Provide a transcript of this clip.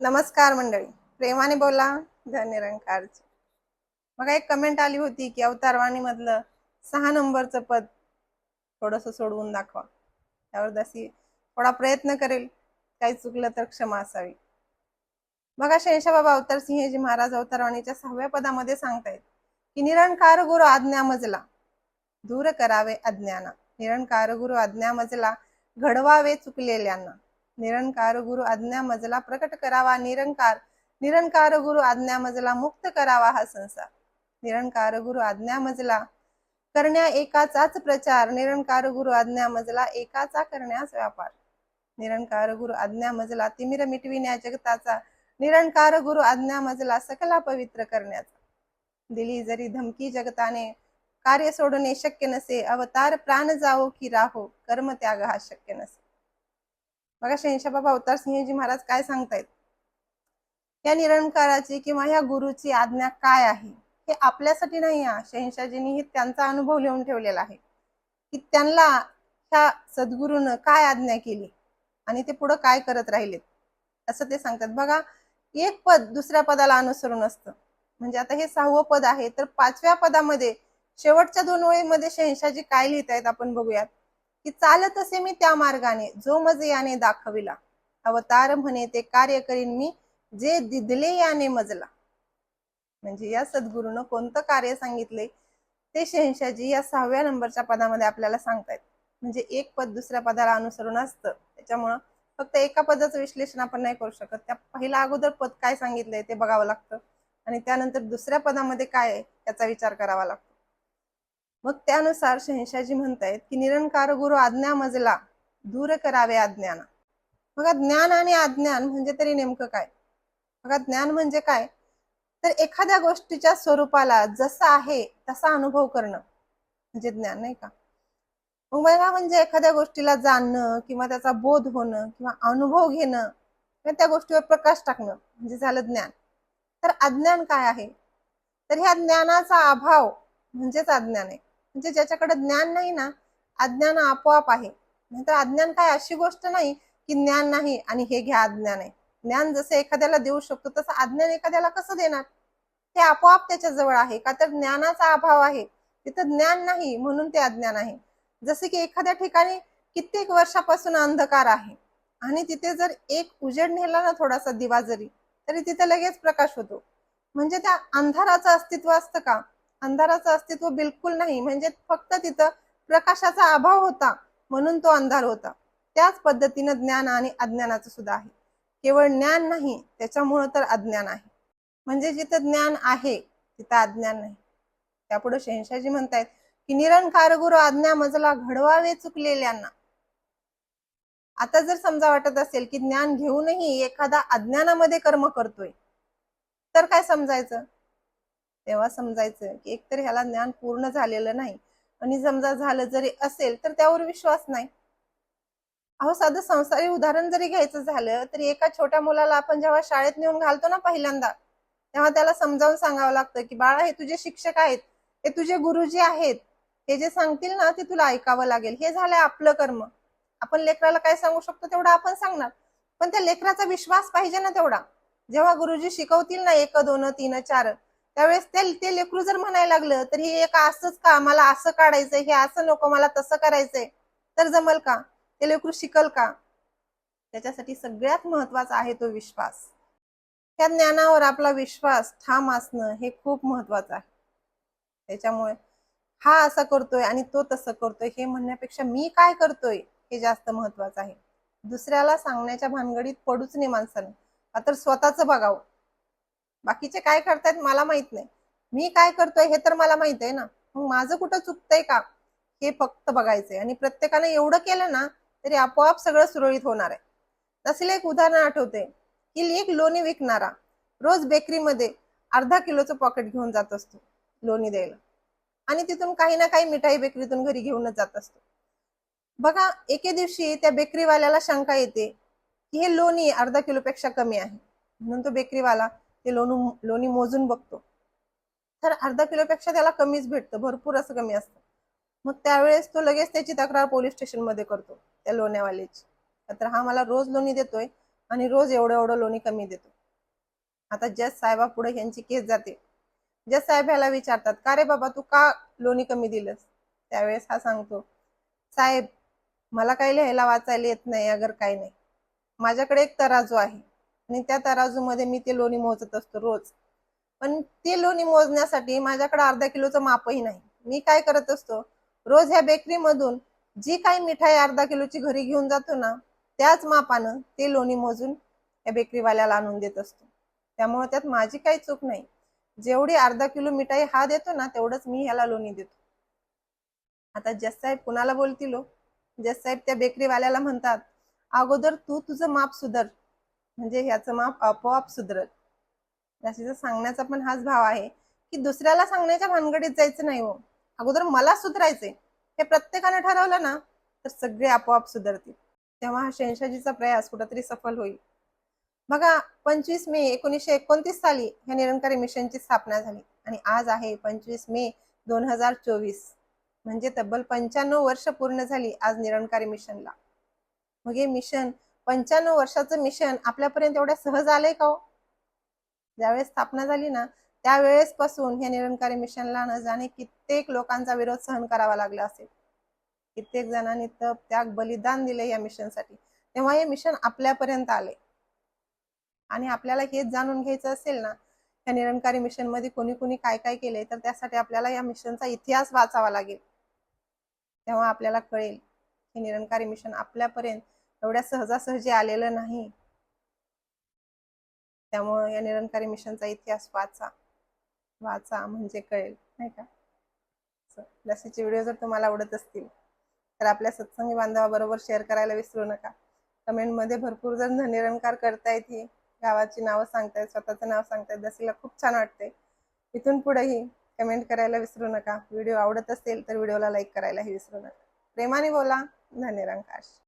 नमस्कार मंडळी. प्रेमाने बोला धनिरंकारची मग एक कमेंट आली होती की अवतारवाणी मधलं सहा नंबरचं पद थोडस सोडवून दाखवा. त्यावर दसी थोडा प्रयत्न करेल काही चुकलं तर क्षमा असावी. बघा बाबा अवतार सिंहजी महाराज अवतारवाणीच्या सहाव्या पदामध्ये सांगतायत की निरंकार गुरु आज्ञा मजला दूर करावे अज्ञाना. निरंकार गुरु आज्ञा मजला घडवावे चुकलेल्यांना. निरंकार गुरु आज्ञा मजला प्रकट करावा. निरंकार निरंकार गुरु आज्ञा मजला मुक्त करावा हा संसार. निरंकार गुरु आज्ञा मजला करण्या एकाचाच प्रचार. निरंकार गुरु आज्ञा मजला एकाचा करण्यास व्यापार. निरंकार गुरु आज्ञा मजला तिमिर मिटविण्या जगताचा. निरंकार गुरु आज्ञा मजला सकला पवित्र करण्याचा. दिली जरी धमकी जगताने कार्य सोडणे शक्य नसे. अवतार प्राण जावो की राहो. कर्म त्याग हा शक्य नसे. बघा शहनशाह बाबा अवतार सिंहजी महाराज काय सांगतायत? या निरंकाराची किंवा या गुरुची आज्ञा काय आहे? हे आपल्यासाठी नाही हा हे त्यांचा अनुभव लिहून ठेवलेला आहे. की त्यांना ह्या सद्गुरूनं काय आज्ञा केली? आणि ते पुढं काय करत राहिलेत? असं ते सांगतात. बघा एक पद दुसऱ्या पदाला अनुसरून असतं. म्हणजे आता हे सहावं पद आहे. तर पाचव्या पदामध्ये शेवटच्या दोन ओळीमध्ये शहनशाहजी काय लिहित आहेत आपण बघूयात. की चालत असे मी त्या मार्गाने जो मज याने दाखविला. अवतार म्हणे ते कार्य करीन मी जे दिदले याने मजला. म्हणजे या सद्गुरूनं कोणतं कार्य सांगितले ते शहशाजी या सहाव्या नंबरच्या पदामध्ये आपल्याला सांगतायत. म्हणजे एक पद दुसऱ्या पदाला अनुसरून असतं. त्याच्यामुळं फक्त एका पदाचं विश्लेषण आपण नाही करू शकत. त्या पहिला अगोदर पद काय सांगितलंय ते बघावं लागतं. आणि त्यानंतर दुसऱ्या पदामध्ये काय आहे याचा विचार करावा लागतो. मग त्यानुसार शहनशाहजी म्हणतायत की निरंकार गुरु आज्ञा मजला दूर करावे अज्ञाना बघा ज्ञान आणि अज्ञान म्हणजे तरी नेमकं काय? बघा ज्ञान म्हणजे काय? तर एखाद्या गोष्टीच्या स्वरूपाला जसं आहे तसा अनुभव करणं म्हणजे ज्ञान नाही का? मग बघा म्हणजे एखाद्या गोष्टीला जाणणं किंवा त्याचा बोध होणं किंवा अनुभव घेणं किंवा त्या गोष्टीवर प्रकाश टाकणं म्हणजे झालं ज्ञान. तर अज्ञान काय आहे? तर ह्या ज्ञानाचा अभाव म्हणजेच अज्ञान आहे. म्हणजे ज्याच्याकडे ज्ञान नाही ना अज्ञान आपोआप आहे. नाहीतर अज्ञान काय अशी गोष्ट नाही की ज्ञान नाही आणि हे घ्या अज्ञान आहे. ज्ञान जसं एखाद्याला देऊ शकतो तसं अज्ञान एखाद्याला कसं देणार? ते आपोआप त्याच्याजवळ आहे. का तर ज्ञानाचा अभाव आहे. तिथं ज्ञान नाही म्हणून ते अज्ञान आहे. जसे की एखाद्या ठिकाणी कित्येक वर्षापासून अंधकार आहे आणि तिथे जर एक उजेड नेला ना थोडासा दिवा जरी तरी तिथे लगेच प्रकाश होतो. म्हणजे त्या अंधाराचं अस्तित्व असतं का? अंधाराचं अस्तित्व बिलकुल नाही. म्हणजे फक्त तिथं प्रकाशाचा अभाव होता म्हणून तो अंधार होता. त्याच पद्धतीनं ज्ञान आणि अज्ञानाचं सुद्धा आहे. केवळ ज्ञान नाही त्याच्यामुळं तर अज्ञान आहे. म्हणजे जिथं ज्ञान आहे तिथं अज्ञान नाही. त्यापुढे शहनशाहजी म्हणतायत की निरंकार गुरु आज्ञा मजला घडवावे चुकलेल्यांना. आता जर समजा वाटत असेल की ज्ञान घेऊनही एखादा अज्ञानामध्ये कर्म करतोय तर काय समजायचं? तेव्हा समजायचं की एकतर ह्याला ज्ञान पूर्ण झालेलं नाही. आणि समजा झालं जरी असेल तर त्यावर विश्वास नाही. अहो साधं संसारी उदाहरण जरी घ्यायचं झालं तरी एका छोट्या मुलाला आपण जेव्हा शाळेत नेऊन घालतो ना पहिल्यांदा तेव्हा त्याला समजावून सांगावं लागतं की बाळा हे तुझे शिक्षक आहेत हे तुझे गुरुजी आहेत हे जे सांगतील ना ते तुला ऐकावं लागेल. हे झालंय आपलं कर्म. आपण लेकराला काय सांगू शकतो तेवढा आपण सांगणार. पण त्या लेकराचा विश्वास पाहिजे ना तेवढा. जेव्हा गुरुजी शिकवतील ना एक दोन तीन चार त्यावेळेस ते ते लेकरू जर म्हणायला लागलं तर हे एक असंच का मला असं काढायचंय हे असं नको मला तसं करायचंय तर जमल का? ते लेकरू शिकल का? त्याच्यासाठी सगळ्यात महत्त्वाचा आहे तो विश्वास. त्या ज्ञानावर आपला विश्वास ठाम असणं हे खूप महत्वाचं आहे. त्याच्यामुळे हा असं करतोय आणि तो तसं करतोय हे म्हणण्यापेक्षा मी काय करतोय हे जास्त महत्वाचं आहे. दुसऱ्याला सांगण्याच्या भानगडीत पडूच नाही माणसानं. तर स्वतःच बघावं. बाकीचे काय करतायत मला माहीत नाही. मी काय करतोय हे तर मला माहीत आहे ना. मग माझं कुठं चुकतंय का हे फक्त बघायचंय. आणि प्रत्येकाने एवढं केलं ना तरी आपोआप सगळं सुरळीत होणार आहे. तसले एक उदाहरण आठवते. की एक लोणी विकणारा रोज बेकरीमध्ये अर्धा किलोचं पॉकेट घेऊन जात असतो लोणी द्यायला. आणि तिथून काही ना काही मिठाई बेकरीतून घरी घेऊनच जात असतो. बघा एके दिवशी त्या बेकरीवाल्याला शंका येते की हे लोणी अर्धा किलोपेक्षा कमी आहे. म्हणून तो बेकरीवाला ते लोणू लोणी मोजून बघतो. तर अर्धा किलोपेक्षा त्याला कमीच भेटतं भरपूर असं कमी असतं. मग त्यावेळेस तो लगेच त्याची तक्रार पोलीस स्टेशनमध्ये करतो त्या लोण्यावाल्याची. तर हा मला रोज लोणी देतोय आणि रोज एवढं एवढं लोणी कमी देतो. आता जज साहेबा पुढे यांची केस जाते. जज साहेब ह्याला विचारतात का रे बाबा तू का लोणी कमी दिलंस? त्यावेळेस हा सांगतो साहेब मला काही लिहायला वाचायला येत नाही अगर काही नाही. माझ्याकडे एक तराजू आहे. आणि त्या तराजूमध्ये मी ते लोणी मोजत असतो रोज. पण ते लोणी मोजण्यासाठी माझ्याकडे अर्धा किलोचं मापही नाही. मी काय करत असतो रोज ह्या बेकरीमधून जी काही मिठाई अर्धा किलोची घरी घेऊन जातो ना त्याच मापानं ते लोणी मोजून या बेकरीवाल्याला आणून देत असतो. त्यामुळे त्यात माझी काही चूक नाही. जेवढी अर्धा किलो मिठाई हा देतो ना तेवढंच मी ह्याला लोणी देतो. आता जज साहेब कुणाला बोलतील हो? साहेब त्या बेकरीवाल्याला म्हणतात अगोदर तू तुझं माप सुधर. म्हणजे ह्याचं माप आपोआप सुधरल. जास्तीचा सांगण्याचा पण हाच भाव आहे की दुसऱ्याला सांगण्याच्या भानगडीत जायचं नाही हो. अगोदर मला सुधरायचंय. हे प्रत्येकाने ठरवलं ना तर सगळे आपोआप सुधरतील. तेव्हा हा शहनशाजीचा प्रयास कुठंतरी सफल होईल. बघा पंचवीस मे एकोणीसशे एकोणतीस साली ह्या निरंकारी मिशनची स्थापना झाली आणि आज आहे पंचवीस मे दोन हजार चोवीस. म्हणजे तब्बल पंच्याण्णव वर्ष पूर्ण झाली आज निरंकारी मिशनला. मग हे मिशन पंच्याण्णव वर्षाचं मिशन आपल्यापर्यंत एवढ्या सहज आलंय का हो? ज्यावेळेस स्थापना झाली ना त्यावेळेस पासून हे निरंकारी मिशनला न जाणे कित्येक लोकांचा विरोध सहन करावा लागला असेल. कित्येक जणांनी तप त्याग बलिदान दिले या मिशनसाठी. तेव्हा हे मिशन आपल्यापर्यंत आले आणि आपल्याला हेच जाणून घ्यायचं असेल ना या निरंकारी मिशनमध्ये कोणी कोणी काय काय केले तर त्यासाठी आपल्याला या मिशनचा इतिहास वाचावा लागेल. तेव्हा आपल्याला कळेल हे निरंकारी मिशन आपल्यापर्यंत एवढ्या सहजासहजी आलेलं नाही. त्यामुळं या निरंकारी मिशनचा इतिहास वाचा. वाचा म्हणजे कळेल नाही का? लसीचे व्हिडिओ जर तुम्हाला आवडत असतील तर आपल्या सत्संगी बांधवाबरोबर शेअर करायला विसरू नका. कमेंटमध्ये भरपूर जर निरंकार करतायत ही. गावाची नावं सांगतायत स्वतःचं नाव सांगतायत. लसीला खूप छान वाटते इथून पुढेही कमेंट करायला विसरू नका. व्हिडिओ आवडत असेल तर व्हिडिओला लाईक करायलाही विसरू नका. प्रेमाने बोला धन्यरंकाश